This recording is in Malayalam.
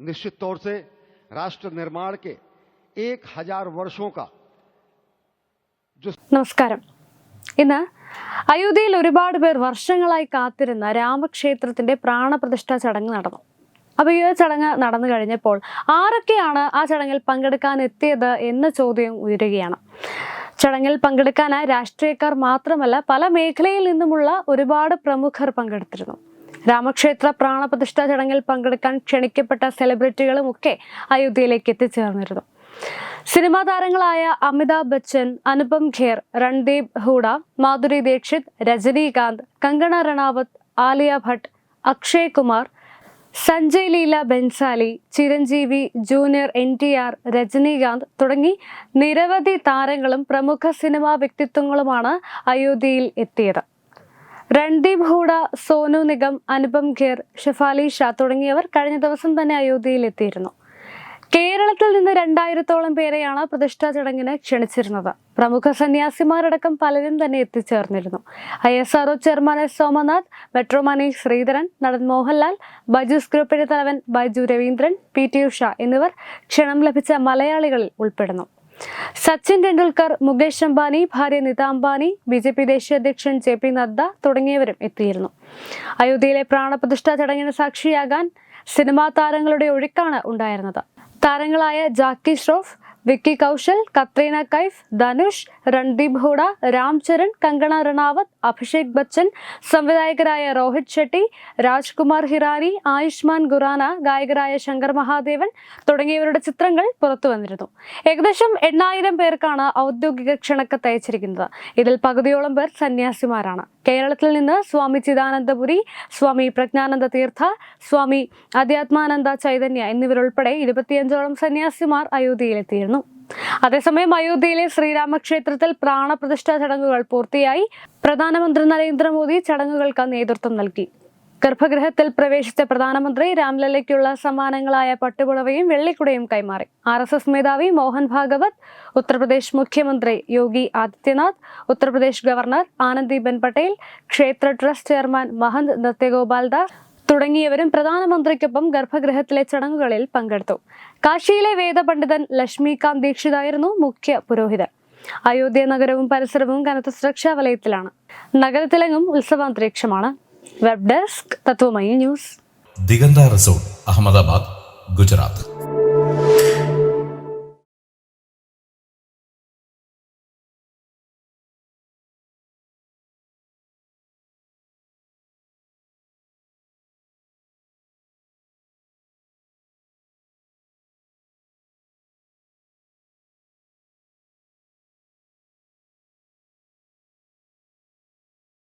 निश्चित तौर से राष्ट्र निर्माण के एक हजार वर्षों का जो നമസ്കാരം ഇന്ന് അയോധ്യയിൽ ഒരുപാട് പേർ വർഷങ്ങളായി കാത്തിരുന്ന രാമക്ഷേത്രത്തിന്റെ പ്രാണപ്രതിഷ്ഠാ ചടങ്ങ് നടന്നു അപ്പോൾ ഈ ചടങ്ങ് നടന്നു കഴിഞ്ഞപ്പോൾ ആരൊക്കെയാണ് ആ ചടങ്ങിൽ പങ്കെടുക്കാൻ എത്തിയത് എന്ന ചോദ്യം ഉയരുകയാണ് ചടങ്ങിൽ പങ്കെടുക്കാനായി രാഷ്ട്രീയക്കാർ മാത്രമല്ല പല മേഖലയിൽ നിന്നുമുള്ള ഒരുപാട് പ്രമുഖർ പങ്കെടുത്തിരുന്നു രാമക്ഷേത്ര പ്രാണപ്രതിഷ്ഠാ ചടങ്ങിൽ പങ്കെടുക്കാൻ ക്ഷണിക്കപ്പെട്ട സെലിബ്രിറ്റികളും ഒക്കെ അയോധ്യയിലേക്ക് എത്തിച്ചേർന്നിരുന്നു. സിനിമാ താരങ്ങളായ Amitabh Bachchan Anupam Kher Randeep Hooda Madhuri Dixit Rajinikanth Kangana Ranaut Alia Bhatt Akshay Kumar Sanjay Leela Bhansali Chiranjeevi junior N T R Rajinikanth തുടങ്ങി നിരവധി താരങ്ങളും പ്രമുഖ സിനിമാ വ്യക്തിത്വങ്ങളുമാണ് അയോധ്യയിൽ എത്തിയത്. രൺദീപ് ഹൂഡ സോനു നിഗം അനുപം ഖേർ ഷെഫാലി ഷാ തുടങ്ങിയവർ കഴിഞ്ഞ ദിവസം തന്നെ അയോധ്യയിൽ എത്തിയിരുന്നു കേരളത്തിൽ നിന്ന് രണ്ടായിരത്തോളം പേരെയാണ് പ്രതിഷ്ഠാ ചടങ്ങിന് ക്ഷണിച്ചിരുന്നത്. പ്രമുഖ സന്യാസിമാരടക്കം പലരും തന്നെ എത്തിച്ചേർന്നിരുന്നു. I S R O chairman S Somanath metro manage Sreedharan നടൻ മോഹൻലാൽ ബൈജൂസ് ഗ്രൂപ്പിന്റെ തലവൻ ബൈജു രവീന്ദ്രൻ പി ടി ഉഷ എന്നിവർ ക്ഷണം ലഭിച്ച മലയാളികളിൽ ഉൾപ്പെടുന്നു. സച്ചിൻ ടെണ്ടുൽക്കർ മുകേഷ് അംബാനി ഭാര്യ Nita Ambani B J P ദേശീയ അധ്യക്ഷൻ ജെ പി നദ്ദ തുടങ്ങിയവരും എത്തിയിരുന്നു. അയോധ്യയിലെ പ്രാണപ്രതിഷ്ഠ ചടങ്ങിന് സാക്ഷിയാകാൻ സിനിമാ താരങ്ങളുടെ ഒഴുക്കാണ് ഉണ്ടായിരുന്നത്. താരങ്ങളായ ജാക്കി ഷ്രോഫ് വിക്കി കൗശൽ കത്രീന കൈഫ് ധനുഷ് രൺദീപ് ഹൂഡ രാംചരൺ കങ്കണ റണാവത്ത് അഭിഷേക് ബച്ചൻ സംവിധായകരായ രോഹിത് ഷെട്ടി രാജ്കുമാർ ഹിറാനി ആയുഷ്മാൻ ഖുറാന ഗായകരായ ശങ്കർ മഹാദേവൻ തുടങ്ങിയവരുടെ ചിത്രങ്ങൾ പുറത്തു വന്നിരുന്നു. ഏകദേശം എണ്ണായിരം പേർക്കാണ് ഔദ്യോഗിക ക്ഷണക്കത്ത് അയച്ചിരിക്കുന്നത്. ഇതിൽ പകുതിയോളം പേർ സന്യാസിമാരാണ്. കേരളത്തിൽ നിന്ന് സ്വാമി ചിദാനന്ദപുരി സ്വാമി പ്രജ്ഞാനന്ദ തീർത്ഥ സ്വാമി അധ്യാത്മാനന്ദ ചൈതന്യ എന്നിവരുൾപ്പെടെ ഇരുപത്തിയഞ്ചോളം സന്യാസിമാർ അയോധ്യയിലെത്തിയിരുന്നു അതേസമയം അയോധ്യയിലെ ശ്രീരാമക്ഷേത്രത്തിൽ പ്രാണപ്രതിഷ്ഠാ ചടങ്ങുകൾ പൂർത്തിയായി. പ്രധാനമന്ത്രി നരേന്ദ്രമോദി ചടങ്ങുകൾക്ക് നേതൃത്വം നൽകി. ഗർഭഗൃഹത്തിൽ പ്രവേശിച്ച പ്രധാനമന്ത്രി രാംലല്ലയ്ക്കുള്ള സമ്മാനങ്ങളായ പട്ടുപുടവയും വെള്ളിക്കുടയും കൈമാറി. ആർ എസ് എസ് മേധാവി മോഹൻ ഭാഗവത് ഉത്തർപ്രദേശ് മുഖ്യമന്ത്രി യോഗി ആദിത്യനാഥ് ഉത്തർപ്രദേശ് ഗവർണർ ആനന്ദിബെൻ പട്ടേൽ ക്ഷേത്ര ട്രസ്റ്റ് ചെയർമാൻ മഹന്ത് നൃത്യഗോപാൽ ദാസ് തുടങ്ങിയവരും പ്രധാനമന്ത്രിക്കൊപ്പം ഗർഭഗൃഹത്തിലെ ചടങ്ങുകളിൽ പങ്കെടുത്തു. കാശിയിലെ വേദപണ്ഡിതൻ ലക്ഷ്മികാന്ത് ദീക്ഷിതായിരുന്നു മുഖ്യ പുരോഹിതൻ. അയോധ്യ നഗരവും പരിസരവും കനത്ത സുരക്ഷാ വലയത്തിലാണ്. നഗരത്തിലെങ്ങും ഉത്സവാന്തരീക്ഷമാണ്. Web desk Tatwamayi news. Diganta resort Ahmedabad Gujarat.